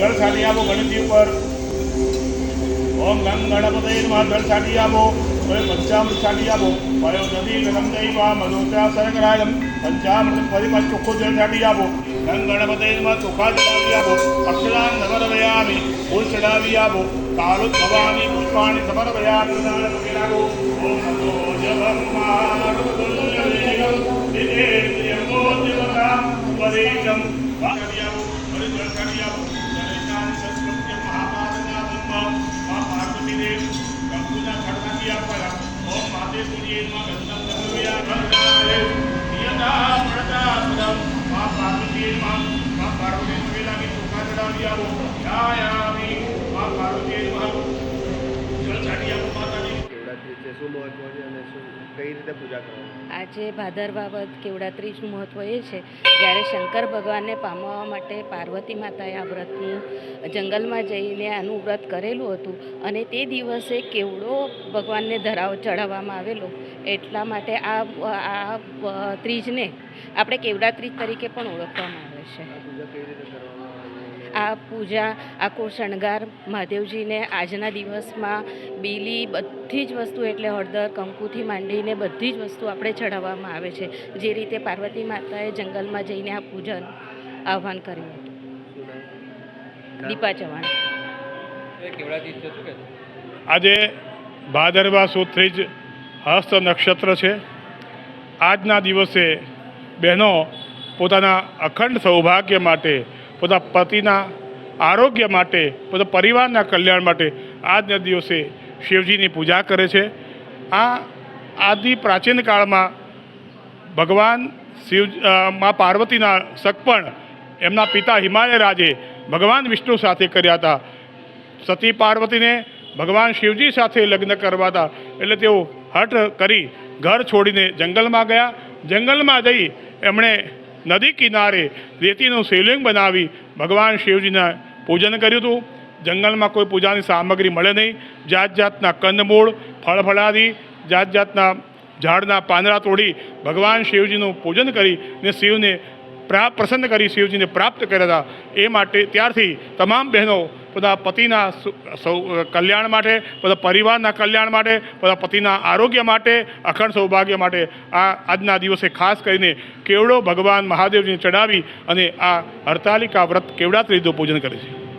છાડી આપો ગણેશજી ઉપર. ઓમ ગંગ ગણપતે નમઃ જળ છાટી આપો હવે પંચામૃત છાટી આપો વયો નદી ગરમ દૈવા મનોચા સરકરાયમ પંચામૃત ફરી પાછું ચોખ્ખું જળ છાટી આપો ગંગ ગણપતે નમઃ ચોખા ચડાવી આપો અક્ષરાન સમર્પયામિ ફૂલ ચડાવી આપો કાળુ ભવાની પુષ્પાણી લાગો ઓમ નમો જગન્માતુલ્યવેગમ દિનેન્દ્રિયમો પાર્વતી જળ છાડી આપો માતાજી છે શું મહત્વ છે અને શું કઈ રીતે પૂજા કરવાની? આજે ભાદરવા વધ કેવડાત્રીજનું મહત્ત્વ એ છે જ્યારે શંકર ભગવાનને પામવા માટે પાર્વતી માતાએ આ વ્રતનું જંગલમાં જઈને આનું વ્રત કરેલું હતું અને તે દિવસે કેવડો ભગવાનને ધરાવ ચડાવવામાં આવેલો. એટલા માટે આ આ ત્રીજને આપણે કેવડા ત્રીજ તરીકે પણ ઓળખવામાં આવે છે. આ પૂજા આખો શણગાર મહાદેવજીને આજના દિવસમાં બીલી બધી જ વસ્તુ એટલે હળદર, કંકુથી માંડીને બધી જ વસ્તુ આપણે ચઢાવવામાં આવે છે. જે રીતે પાર્વતી માતાએ જંગલમાં જઈને આ પૂજન આહવાન કર્યું હતું. દીપા ચવાણ આજે ભાદરવા સુદ જ હસ્ત નક્ષત્ર છે. આજના દિવસે બહેનો પોતાના અખંડ સૌભાગ્ય માટે પોતા પતિના આરોગ્ય માટે પોતા પરિવારના કલ્યાણ માટે આજના દિવસે શિવજીની પૂજા કરે છે. આ આદિ પ્રાચીન કાળમાં ભગવાન શિવ મા પાર્વતીના સગપણ એમના પિતા હિમાલય રાજે ભગવાન વિષ્ણુ સાથે કર્યા હતા. સતી પાર્વતીને ભગવાન શિવજી સાથે લગ્ન કરવા હતા. એટલે તેઓ હઠ કરી ઘર છોડીને જંગલમાં ગયા. જંગલમાં જઈ એમણે નદી કિનારે રેતીનું શિવલિંગ બનાવી ભગવાન શિવજીના પૂજન કર્યું હતું. જંગલમાં કોઈ પૂજાની સામગ્રી મળે નહીં. જાત જાતના કંદમૂળ, ફળફળાદી જાત જાતના ઝાડના પાંદડા તોડી ભગવાન શિવજીનું પૂજન કરી ને શિવને પ્રા પ્રસન્ન કરી શિવજીને પ્રાપ્ત કર્યા હતા. એ માટે ત્યારથી તમામ બહેનો બધા પતિના સુ- કલ્યાણ માટે, બધા પરિવારના કલ્યાણ માટે, બધા પતિના આરોગ્ય માટે, અખંડ સૌભાગ્ય માટે આ આજના દિવસે ખાસ કરીને કેવડો ભગવાન મહાદેવજીને ચડાવી અને આ હડતાલિકા વ્રત કેવડાત્રીનું પૂજન કરે છે.